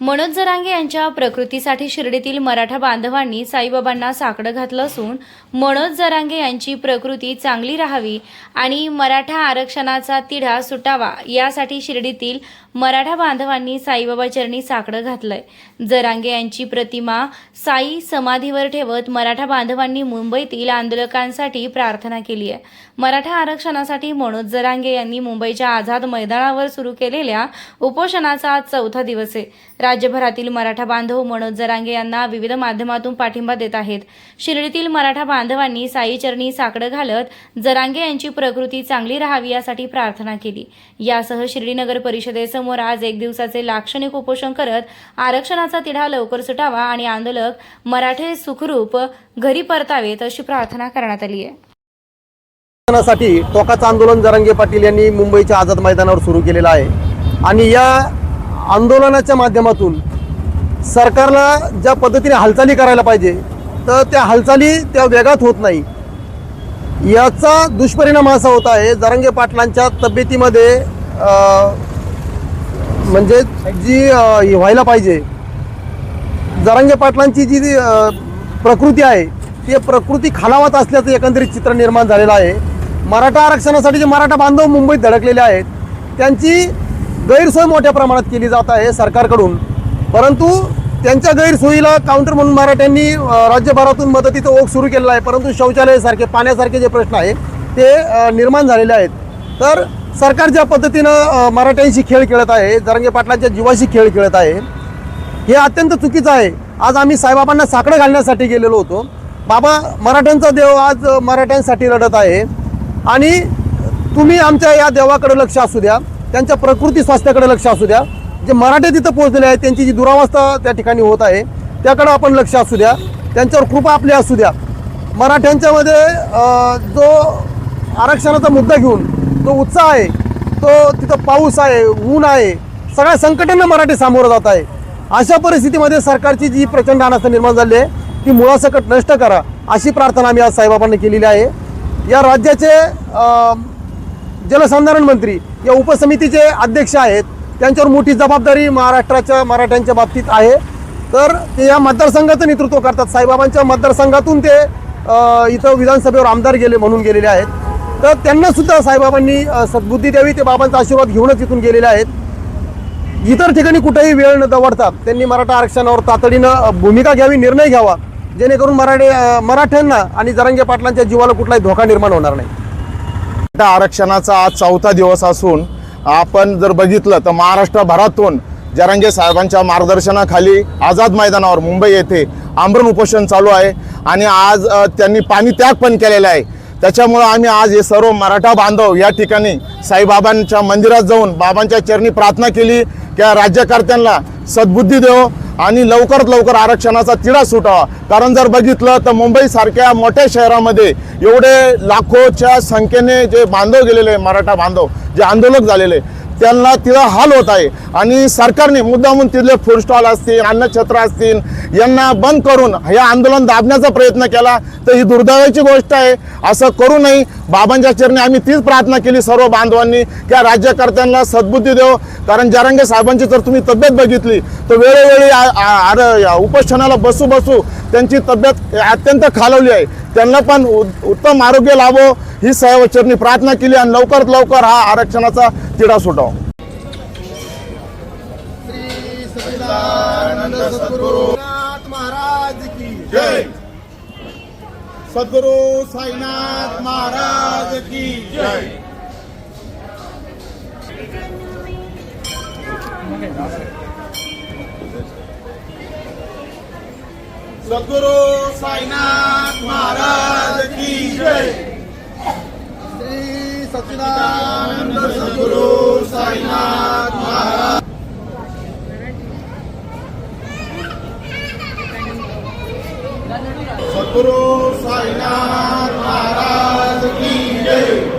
मनोज जरांगे यांच्या प्रकृतीसाठी शिर्डीतील मराठा बांधवांनी साईबाबांना साकडं घातलं असून मनोज जरांगे यांची प्रकृती चांगली राहावी आणि मराठा आरक्षणाचा तिढा सुटावा यासाठी शिर्डीतील मराठा बांधवांनी साईबाबा चरणी साकडं घातलंय. जरांगे यांची प्रतिमा साई समाधीवर ठेवत मराठा बांधवांनी मुंबईतील आंदोलकांसाठी प्रार्थना केली आहे. मराठा आरक्षणासाठी मनोज जरांगे यांनी मुंबईच्या आझाद मैदानावर सुरू केलेल्या उपोषणाचा आज चौथा दिवस आहे. राज्यभरातील मराठा बांधव मनोज जरांगे यांना विविध माध्यमातून पाठिंबा देत आहेत. शिर्डीतील मराठा बांधवांनी साईचरणी साकडं घालत जरांगे यांची प्रकृती चांगली राहावी यासाठी प्रार्थना केली. यासह शिर्डी नगर परिषदेसमोर आज एक दिवसाचे लाक्षणिक उपोषण करत आरक्षणाचा तिढा लवकर सुटावा आणि आंदोलक मराठे सुखरूप घरी परतावेत अशी प्रार्थना करण्यात आली आहे. साठी टोकाचं आंदोलन जरांगे पाटील यांनी मुंबईच्या आझाद मैदानावर सुरू केलेलं आहे. आणि या आंदोलनाच्या माध्यमातून सरकारला ज्या पद्धतीने हालचाली करायला पाहिजे तर त्या हालचाली त्या वेगात होत नाही. याचा दुष्परिणाम असा होत आहे जरंगे पाटलांच्या तब्येतीमध्ये म्हणजे जी व्हायला पाहिजे. जरंगे पाटलांची जी प्रकृती आहे ती प्रकृती खालावत असल्याचं एकंदरीत चित्र निर्माण झालेलं आहे. मराठा आरक्षणासाठी जे मराठा बांधव मुंबईत धडकलेले आहेत त्यांची गैरसोय मोठ्या प्रमाणात केली जात आहे सरकारकडून. परंतु त्यांच्या गैरसोयीला काउंटर म्हणून मराठ्यांनी राज्यभरातून मदतीचा ओघ सुरू केलेला आहे. परंतु शौचालयासारखे पाण्यासारखे जे प्रश्न आहे ते निर्माण झालेले आहेत. तर सरकार ज्या पद्धतीनं मराठ्यांशी खेळ खेळत आहे जरंगे पाटलांच्या जीवाशी खेळ खेळत आहे हे अत्यंत चुकीचं आहे. आज आम्ही साईबाबांना साकडं घालण्यासाठी गेलेलो होतो. बाबा मराठ्यांचा देव आज मराठ्यांसाठी रडत आहे. आणि तुम्ही आमच्या या देवाकडे लक्ष असू द्या. त्यांच्या प्रकृती स्वास्थ्याकडे लक्ष असू द्या. जे मराठे तिथं पोहोचलेले आहेत त्यांची जी दुरावस्था त्या ठिकाणी होत आहे त्याकडं आपण लक्ष असू द्या. त्यांच्यावर कृपा आपली असू द्या. मराठ्यांच्यामध्ये जो आरक्षणाचा मुद्दा घेऊन जो उत्साह आहे तो तिथं पाऊस आहे ऊन आहे सगळ्या संकटांना मराठी सामोरं जात आहे. अशा परिस्थितीमध्ये सरकारची जी प्रचंड अनास्था निर्माण झाली आहे ती मुळासकट नष्ट करा अशी प्रार्थना आम्ही आज साईबाबांनी केलेली आहे. या राज्याचे जलसंधारण मंत्री या उपसमितीचे अध्यक्ष आहेत. त्यांच्यावर मोठी जबाबदारी महाराष्ट्राच्या मराठ्यांच्या बाबतीत आहे. तर ते या मतदारसंघाचं नेतृत्व करतात. साईबाबांच्या मतदारसंघातून ते इथं विधानसभेवर आमदार गेले म्हणून गेलेले आहेत. तर त्यांनासुद्धा साईबाबांनी सद्बुद्धी द्यावी ते बाबांचा आशीर्वाद घेऊनच इथून गेलेले आहेत. इतर ठिकाणी कुठेही वेळ न दवडता त्यांनी मराठा आरक्षणावर तातडीनं भूमिका घ्यावी निर्णय घ्यावा. जेणेकरून मराठे मराठ्यांना आणि जरांगे पाटलांच्या जीवाला कुठलाही धोका निर्माण होणार नाही. आरक्षणाचा आज चौथा दिवस असून आपण जर बघितलं तर महाराष्ट्रभरातून जरांगे साहेबांच्या मार्गदर्शनाखाली आझाद मैदानावर मुंबई येथे आमरण उपोषण चालू आहे आणि आज त्यांनी पाणी त्याग पण केलेला आहे. त्याच्यामुळं आम्ही आज हे सर्व मराठा बांधव या ठिकाणी साईबाबांच्या मंदिरात जाऊन बाबांच्या चरणी प्रार्थना केली. की राज्यकर्त्यांना सद्बुद्धी देव. आणि लवकरात लवकर आरक्षणाचा तिढा सुटावा कारण जर बघितलं तर मुंबईसारख्या मोठ्या शहरामध्ये एवढे लाखोच्या संख्येने जे बांधव गेलेले मराठा बांधव जे आंदोलक झालेले त्यांना तिथं हाल होत आहे. आणि सरकारने मुद्दामून तिथले फूड स्टॉल असतील अन्नछत्र असतील यांना बंद करून हे आंदोलन दाबण्याचा प्रयत्न केला तर ही दुर्दैवाची गोष्ट आहे. असं करू नये. बाबांच्या चरणी आम्ही तीच प्रार्थना केली सर्व बांधवांनी की राज्यकर्त्यांना सद्बुद्धी देव. कारण जरांगे साहेबांची जर तुम्ही तब्येत बघितली तर वेळोवेळी आर- उपोषणाला बसू बसू त्यांची तब्येत अत्यंत खालवली आहे. त्यांना पण उत्तम आरोग्य लाभो ही सहवचरणी प्रार्थना केली आणि लवकरात लवकर हा आरक्षणाचा तिढा सुटावा. साईनाथ महाराज की जय. सद्गुरु साईनाथ महाराज की जय. श्री सच्चिदानंद सद्गुरु साईनाथ महाराज. सद्गुरु साईनाथ महाराज की जय